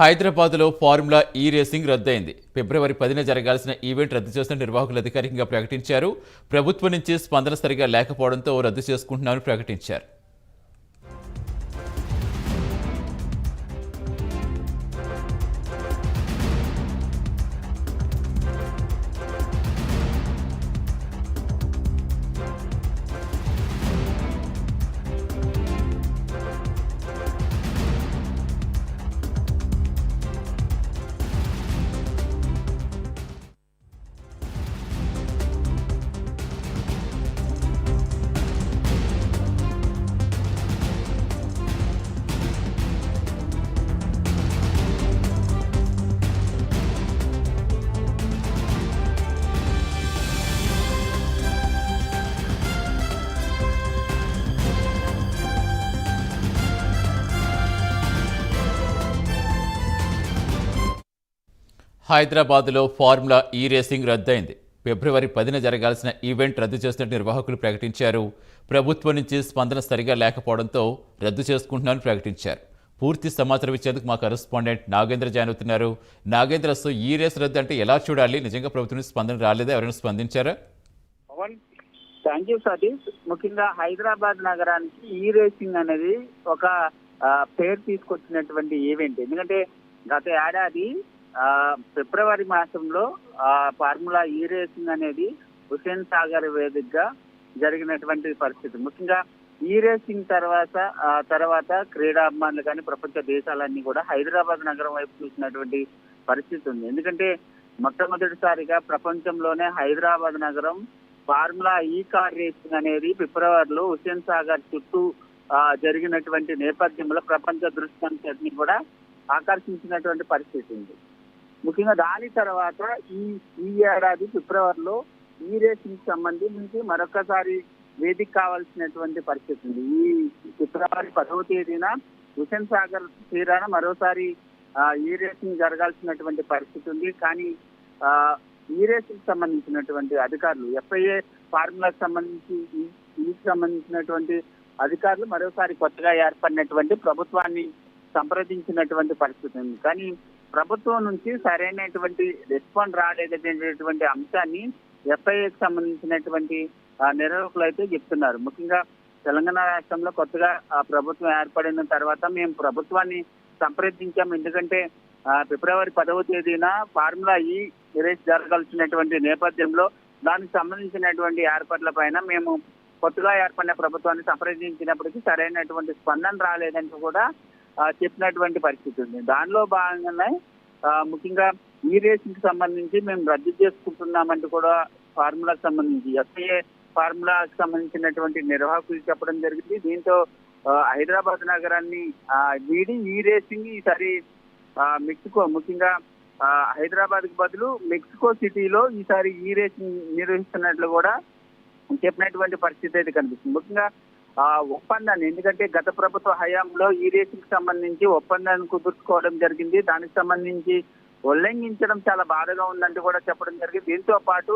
హైదరాబాద్లో ఫార్ములా ఈ రేసింగ్ రద్దయింది. ఫిబ్రవరి పదిన జరగాల్సిన ఈవెంట్ రద్దు చేసిన నిర్వాహకులు అధికారికంగా ప్రకటించారు. ప్రభుత్వం నుంచి స్పందన సరిగా లేకపోవడంతో రద్దు చేసుకుంటున్నామని ప్రకటించారు. హైదరాబాద్లో ఫార్ములా ఈ రేసింగ్ రద్దయింది. ఫిబ్రవరి పదిన జరగాల్సిన ఈవెంట్ రద్దు చేస్తున్నట్టు నిర్వాహకులు ప్రకటించారు. ప్రభుత్వం నుంచి స్పందన సరిగా లేకపోవడంతో రద్దు చేసుకుంటున్నామని ప్రకటించారు. పూర్తి సమాచారం ఇచ్చేందుకు మా కరెస్పాండెంట్ నాగేంద్ర జాయిన్ అవుతున్నారు నాగేంద్ర అసలు ఈ రేస్ రద్దు అంటే ఎలా చూడాలి? నిజంగా ప్రభుత్వం నుంచి స్పందన రాలేదా? ఎవరైనా స్పందించారా? Pavan thank you Satish. ముఖ్యంగా హైదరాబాద్ నగరానికి ఈ రేసింగ్ అనేది ఒక పేరు తీసుకొచ్చినటువంటి ఈవెంట్. ఎందుకంటే గత ఏడాది ఫిబ్రవరి మాసంలో ఆ, ఫార్ములా ఈ రేసింగ్ అనేది హుసేన్ సాగర్ వేదికగా జరిగినటువంటి పరిస్థితి. ముఖ్యంగా ఈ రేసింగ్ తర్వాత ఆ, తర్వాత క్రీడాభిమానులు కానీ ప్రపంచ దేశాలన్నీ కూడా హైదరాబాద్ నగరం వైపు చూసినటువంటి పరిస్థితి ఉంది. ఎందుకంటే మొట్టమొదటిసారిగా ప్రపంచంలోనే హైదరాబాద్ నగరం ఫార్ములా ఈ కార్ రేసింగ్ అనేది ఫిబ్రవరిలో హుస్సేన్ సాగర్ చుట్టూ ఆ, జరిగినటువంటి నేపథ్యంలో ప్రపంచ దృష్టి కూడా ఆకర్షించినటువంటి పరిస్థితి ఉంది. ముఖ్యంగా దాని తర్వాత ఈ ఈ ఏడాది ఫిబ్రవరిలో ఈ రేసింగ్ సంబంధించి మరొకసారి వేదిక కావాల్సినటువంటి పరిస్థితి ఉంది. ఈ ఫిబ్రవరి పదవ తేదీన హుసేన్ సాగర్ తీరాన మరోసారి ఈ రేసింగ్ జరగాల్సినటువంటి పరిస్థితి ఉంది. కానీ ఆ, ఈ రేసింగ్ సంబంధించినటువంటి అధికారులు ఎఫ్ఐఏ ఫార్ములాకు సంబంధించి ఈ- ఈకి సంబంధించినటువంటి అధికారులు మరోసారి కొత్తగా ఏర్పడినటువంటి ప్రభుత్వాన్ని సంప్రదించినటువంటి పరిస్థితి ఉంది. కానీ ప్రభుత్వం నుంచి సరైనటువంటి రెస్పాండ్ రాలేదనేటువంటి అంశాన్ని ఎఫ్ఐఏకి సంబంధించినటువంటి నిర్వాహకులు అయితే చెప్తున్నారు. ముఖ్యంగా తెలంగాణ రాష్ట్రంలో కొత్తగా ఆ ప్రభుత్వం ఏర్పడిన తర్వాత మేము ప్రభుత్వాన్ని సంప్రదించాము. ఎందుకంటే ఫిబ్రవరి పదవ తేదీన ఫార్ములా ఈ రేస్ జరగాల్సినటువంటి నేపథ్యంలో దానికి సంబంధించినటువంటి ఏర్పాట్ల పైన మేము కొత్తగా ఏర్పడిన ప్రభుత్వాన్ని సంప్రదించినప్పటికీ సరైనటువంటి స్పందన రాలేదంటూ కూడా చెప్పినటువంటి పరిస్థితి ఉంది. దానిలో భాగంగానే ముఖ్యంగా ఈ రేసింగ్ సంబంధించి మేము రద్దు చేసుకుంటున్నామంటూ కూడా ఫార్ములాకి సంబంధించి ఎస్ఐఏ ఫార్ములాకి సంబంధించినటువంటి నిర్వాహకులు చెప్పడం జరిగింది. దీంతో హైదరాబాద్ నగరాన్ని వీడి ఈ రేసింగ్ ఈసారి మెక్సికో ముఖ్యంగా హైదరాబాద్కి బదులు మెక్సికో సిటీలో ఈసారి ఈ రేసింగ్ నిర్వహిస్తున్నట్లు కూడా చెప్పినటువంటి పరిస్థితి అయితే కనిపిస్తుంది. ముఖ్యంగా ఆ ఒప్పందాన్ని ఎందుకంటే గత ప్రభుత్వ హయాంలో ఈ రేసుకు సంబంధించి ఒప్పందాన్ని కుదుర్చుకోవడం జరిగింది. దానికి సంబంధించి ఉల్లంఘించడం చాలా బాధగా ఉందంటూ కూడా చెప్పడం జరిగింది. దీంతో పాటు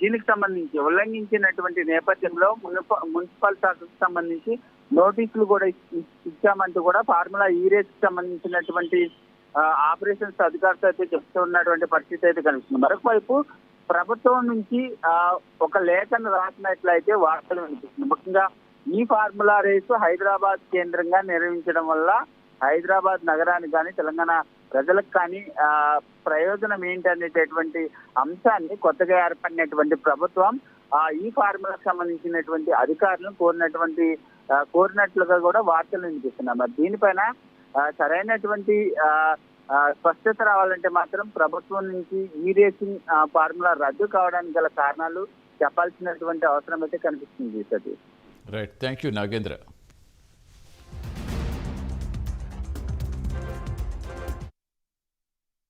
దీనికి సంబంధించి ఉల్లంఘించినటువంటి నేపథ్యంలో మున్సిపల్ శాఖకు సంబంధించి నోటీసులు కూడా ఇచ్చామంటూ కూడా ఫార్ములా ఈ రేసుకు సంబంధించినటువంటి ఆపరేషన్స్ అధికారులతో అయితే చెప్తూ ఉన్నటువంటి పరిస్థితి అయితే కనిపిస్తుంది. మరొక వైపు ప్రభుత్వం నుంచి ఒక లేఖను రాసినట్లయితే వార్తలు వినిపిస్తుంది. ముఖ్యంగా ఈ ఫార్ములా రేసు హైదరాబాద్ కేంద్రంగా నిర్వహించడం వల్ల హైదరాబాద్ నగరానికి కానీ తెలంగాణ ప్రజలకు కానీ ఆ, ప్రయోజనం ఏంటనేటటువంటి అంశాన్ని కొత్తగా ఏర్పడినటువంటి ప్రభుత్వం ఆ ఈ ఫార్ములాకు సంబంధించినటువంటి అధికారులను కోరినటువంటి కోరినట్లుగా కూడా వార్తలు వినిపిస్తున్నాం మరి దీనిపైన సరైనటువంటి స్పష్టత రావాలంటే మాత్రం ప్రభుత్వం నుంచి ఈ రేసింగ్ ఫార్ములా రద్దు కావడానికి గల కారణాలు చెప్పాల్సినటువంటి అవసరం అయితే కనిపిస్తుంది Satish. Right thank you Nagendra